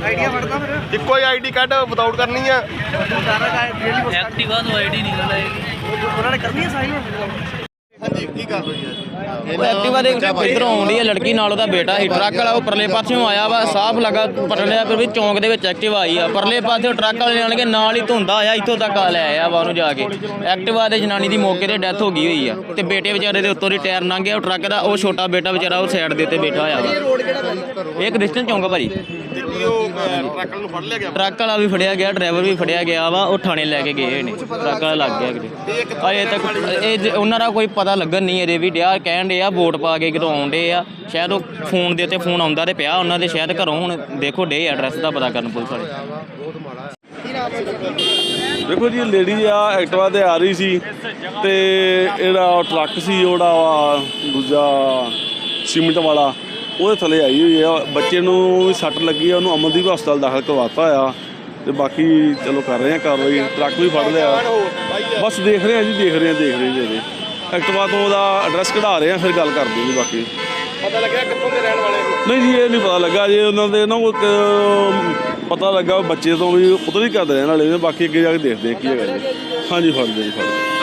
Idea ਫੜਦਾ ਫਿਰ? ਇੱਕੋ ਹੀ ਆਈਡੀ ਕੱਢ ਵਿਦਆਊਟ ਕਰਨੀ ਆ। ਐਕਟਿਵਾ ਤੋਂ ਆਈਡੀ ਨਿਕਲ ਆਏਗੀ ਉਹਨਾਂ ਨੇ ਕਰਨੀ ਹੈ ਸਾਈਨ ਹਾਂਜੀ ਕੀ ਕਰ ਰਹੀ ਹੈ ਉਹ ਐਕਟਿਵਾ ਦੇ ਇਧਰੋਂ ਆਉਂਦੀ ਹੈ ਲੜਕੀ ਨਾਲ ਉਹਦਾ ਬੇਟਾ ਸੀ। ਟਰੱਕ ਵਾਲਾ ਉਹ ਪਰਲੇ ਪਾਸਿਓਂ ਆਇਆ ਵਾ ਸਾਫ਼ ਲੱਗਾ ਪਰਲੇ ਪਰ ਵੀ ਚੌਂਕ ਦੇ ਵਿੱਚ ਐਕਟਿਵਾ ਆਈ ਆ। ਪਰਲੇ ਪਾਸਿਓਂ ਟਰੱਕ ਵਾਲੇ ਨਾਲ ਕੇ ਨਾਲ ਹੀ ਧੁੰਦਾ ਆਇਆ ਇੱਥੋਂ ਤੱਕ ਆ ਲੈ ਆਇਆ ਵਾ ਉਹਨੂੰ ਜਾ ਕੇ। ਐਕਟਿਵਾ ਦੇ ਜਨਾਨੀ ਦੀ ਮੌਕੇ ਤੇ ਡੈਥ ਹੋ ਗਈ ਹੋਈ ਆ। ਤੇ ਬੇਟੇ ਵਿਚਾਰੇ ਦੇ ਉੱਤੋਂ ਦੀ ਟਾਇਰ ਲੰਘ ਗਿਆ ਉਹ ਟਰੱਕ ਦਾ ਉਹ ਛੋਟਾ ਬੇਟਾ ਵਿਚਾਰਾ ਉਹ ਸਾਈਡ ਦੇ ਉੱਤੇ ਬੈਠਾ ਹੋਇਆ ਵਾ। ਇਹ ਕ੍ਰਿਸਚਨ ਚੌਂਕ ਆ ਭਾਜੀ। ਟਰੱਕ ਨੂੰ ਫੜ ਲਿਆ ਗਿਆ ਟਰੱਕ ਵਾਲਾ ਵੀ ਫੜਿਆ ਗਿਆ ਡਰਾਈਵਰ ਵੀ ਫੜਿਆ ਗਿਆ ਵਾ ਉਹ ਥਾਣੇ ਲੈ ਕੇ ਗਏ ਨੇ। ਟਰੱਕ ਵਾਲਾ ਲੱਗ ਗਿਆ ਕਿਤੇ। ਅਜੇ ਤੱਕ ਇਹ ਉਹਨਾਂ ਦਾ ਕੋਈ ਪਤਾ ਲੱਗਣ ਨਹੀਂ ਇਹਦੇ ਵੀ ਡਿਆ ਕਹਿਣ ਦੇ ਆ, ਵੋਟ ਪਾ ਕੇ ਕਿਤੋਂ ਆਉਂਦੇ ਆ। ਸ਼ਾਇਦ ਉਹ ਫੋਨ ਦੇ ਉੱਤੇ ਫੋਨ ਆਉਂਦਾ ਤੇ ਪਿਆ, ਉਹਨਾਂ ਦੇ ਸ਼ਾਇਦ ਘਰੋਂ ਹੁਣ ਦੇਖੋ ਡੇ ਐਡਰੈਸ ਦਾ ਪਤਾ ਕਰਨ ਪੁਲਿਸ ਵਾਲੇ। ਦੇਖੋ ਜੀ ਲੇਡੀ ਆ, ਐਕਟਿਵਾ ਤੇ ਆ ਰਹੀ ਸੀ ਤੇ ਇਹਦਾ ਟਰੱਕ ਸੀ, ਉਹਦਾ ਦੂਜਾ ਸੀਮਿੰਟ ਵਾਲਾ, ਉਹਦੇ ਥੱਲੇ ਆਈ ਹੋਈ ਆ। ਬੱਚੇ ਨੂੰ ਸੱਟ ਲੱਗੀ ਆ, ਉਹਨੂੰ ਅਮਨਦੀਪ ਹਸਪਤਾਲ ਦਾਖਲ ਕਰਵਾਤਾ ਆ। ਤੇ ਬਾਕੀ ਚਲੋ ਕਰ ਰਹੇ ਆ ਕਾਰਵਾਈ, ਟਰੱਕ ਵੀ ਫੜ ਲਿਆ। ਬਸ ਦੇਖ ਰਹੇ ਆ ਜੀ, ਦੇਖ ਰਹੇ ਆ, ਦੇਖ ਰਹੇ ਜੀ। ਐਕਟਿਵਾ ਤੋਂ ਉਹਦਾ ਐਡਰੈਸ ਕਢਾ ਰਹੇ ਆ ਫਿਰ ਗੱਲ ਕਰਦੇ ਜੀ ਬਾਕੀ। ਪਤਾ ਲੱਗਿਆ ਕਿੱਥੋਂ ਦੇ ਰਹਿਣ ਵਾਲੇ ਨਹੀਂ ਜੀ ਇਹ ਨਹੀਂ ਪਤਾ ਲੱਗਾ ਜੇ ਉਹਨਾਂ ਦੇ ਨਾ ਉਹ ਇੱਕ ਪਤਾ ਲੱਗਾ ਬੱਚੇ ਤੋਂ ਵੀ ਪੁੱਤਰ ਹੀ ਕਰਦੇ ਰਹਿਣ ਵਾਲੇ ਨੇ ਬਾਕੀ ਅੱਗੇ ਜਾ ਕੇ ਦੇਖਦੇ ਆ ਕੀ ਹੈਗਾ ਜੀ। ਹਾਂਜੀ ਫੜਦੇ ਜੀ ਫੜਦੇ